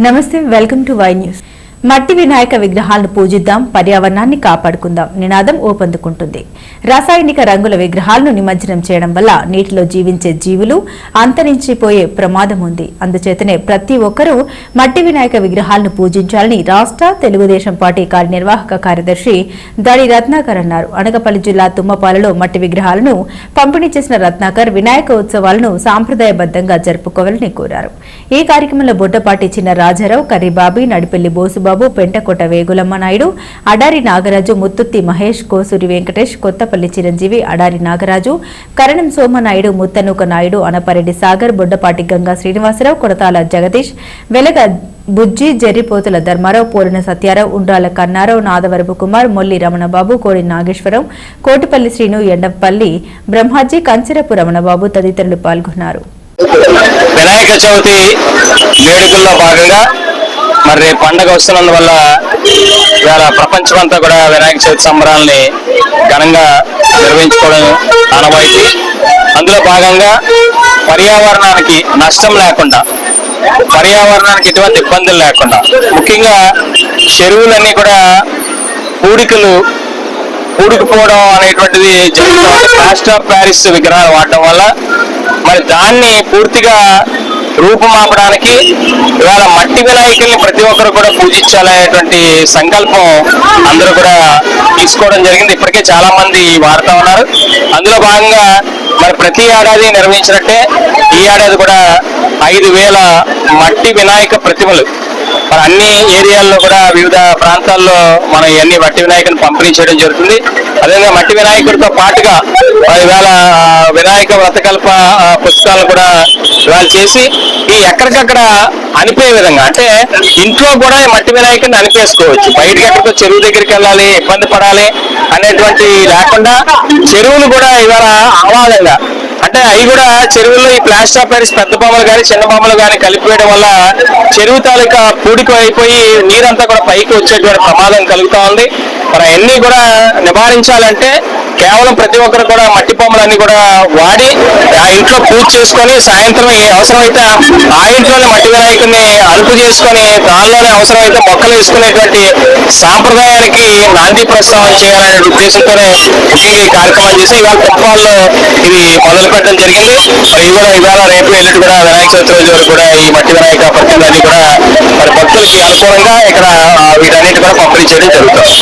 నమస్తే welcome to Y news మట్టి వినాయక విగ్రహాలను పూజిద్దాం పర్యావరణాన్ని కాపాడుకుందాం నినాదం ఊపందుకుంటుంది. రసాయనిక రంగుల విగ్రహాలను నిమజ్జనం చేయడం వల్ల నీటిలో జీవించే జీవులు అంతరించిపోయే ప్రమాదం ఉంది. అందుచేతనే ప్రతి ఒక్కరూ మట్టి వినాయక విగ్రహాలను పూజించాలని రాష్ట్ర తెలుగుదేశం పార్టీ కార్యనిర్వాహక కార్యదర్శి దాడి రత్నాకర్ అన్నారు. అనగపల్లి జిల్లా తుమ్మపాలలో మట్టి విగ్రహాలను పంపిణీ చేసిన రత్నాకర్ వినాయక ఉత్సవాలను సాంప్రదాయబద్దంగా జరుపుకోవాలని కోరారు. ఈ కార్యక్రమంలో బొడ్డపాటి చిన్న రాజారావు కర్రీబాబి నడిపెల్లి బోసుబాబు పెంటకోట వేగులమ్మ నాయుడు అడారి నాగరాజు ముత్తుత్తి మహేష్ కోసూరి వెంకటేష్ కొత్తపల్లి చిరంజీవి అడారి నాగరాజు కరణం సోమనాయుడు ముత్తనూక నాయుడు అనపరెడ్డి సాగర్ బొడ్డపాటి గంగా శ్రీనివాసరావు కొడతాల జగదీష్ వెలగ బుజ్జి జెర్రిపోతుల ధర్మారావు పోలిన సత్యారావు ఉండ్రాల కన్నారావు నాదవరపు కుమార్ మొల్లి రమణబాబు కోడి నాగేశ్వరం కోటిపల్లి శ్రీను ఎండపల్లి బ్రహ్మాజీ కంచెరపు రమణబాబు తదితరులు పాల్గొన్నారు. వినాయక చవితి వేడుకల్లో భాగంగా మరి రేపు పండగ వస్తున్నందువల్ల ఇవాళ ప్రపంచమంతా కూడా వినాయక చవితి సంబరాల్ని ఘనంగా నిర్వహించుకోవడం ఆనవాయితీ అందులో భాగంగా పర్యావరణానికి నష్టం లేకుండా పర్యావరణానికి ఎటువంటి ఇబ్బందులు లేకుండా ముఖ్యంగా చెరువులన్నీ కూడా పూడికలు పూడుకుపోవడం అనేటువంటిది జరుగుతుంది ప్లాస్టర్ ఆఫ్ ప్యారిస్ విగ్రహాలు వాడటం వల్ల మరి దాన్ని పూర్తిగా రూపుమాపడానికి ఇవాళ మట్టి వినాయకుల్ని ప్రతి ఒక్కరు కూడా పూజించాలనేటువంటి సంకల్పం అందరూ కూడా తీసుకోవడం జరిగింది. ఇప్పటికే చాలా మంది వాడుతూ ఉన్నారు. అందులో భాగంగా మరి ప్రతి ఏడాది నిర్వహించినట్టే ఈ ఏడాది కూడా ఐదు వేల మట్టి వినాయక ప్రతిమలు మరి అన్ని ఏరియాల్లో కూడా వివిధ ప్రాంతాల్లో మనం ఇవన్నీ మట్టి వినాయకుని పంపిణీ చేయడం జరుగుతుంది. అదేవిధంగా మట్టి వినాయకుడితో పాటుగా మరి ఇవాళ వినాయక వ్రతకల్ప పుస్తకాలు కూడా ఇవాళ చేసి ఈ ఎక్కడికక్కడ అనిపే విధంగా అంటే ఇంట్లో కూడా ఈ మట్టి వినాయకుడిని అనిపేసుకోవచ్చు. బయటకి ఎక్కడికో చెరువు దగ్గరికి వెళ్ళాలి ఇబ్బంది పడాలి అనేటువంటి లేకుండా చెరువులు కూడా ఇవాళ ఆవాలంగా అంటే అవి కూడా చెరువుల్లో ఈ ప్లాస్టర్ ఆఫ్ ప్యారిస్ పెద్ద బొమ్మలు కానీ చిన్న బొమ్మలు కానీ కలిపివేయడం వల్ల చెరువు తాలూకా పూడిక అయిపోయి నీరంతా కూడా పైకి వచ్చేటువంటి ప్రమాదం కలుగుతా ఉంది. మరి అవన్నీ కూడా నివారించాలంటే కేవలం ప్రతి ఒక్కరు కూడా మట్టి బొమ్మలన్నీ కూడా వాడి ఆ ఇంట్లో పూజ చేసుకొని సాయంత్రం అవసరమైతే ఆ ఇంట్లోనే మట్టి వినాయకుడిని అదుపు చేసుకొని దానిలోనే అవసరమైతే మొక్కలు వేసుకునేటువంటి సాంప్రదాయానికి నాంది ప్రస్తావన చేయాలనే ఉద్దేశంతోనే ముఖ్యంగా ఈ కార్యక్రమం చేసి ఇవాళ కుప్పాల్లో ఇది మొదలు పెట్టడం జరిగింది. మరి ఇవి కూడా ఇవాళ రేపు ఎల్లుండి కూడా వినాయక చవితి రోజు వరకు కూడా ఈ మట్టి వినాయక ప్రతిమలన్నీ కూడా మరి భక్తులకి అనుకూలంగా ఇక్కడ వీటన్నిటి కూడా పంపిణీ చేయడం జరుగుతుంది.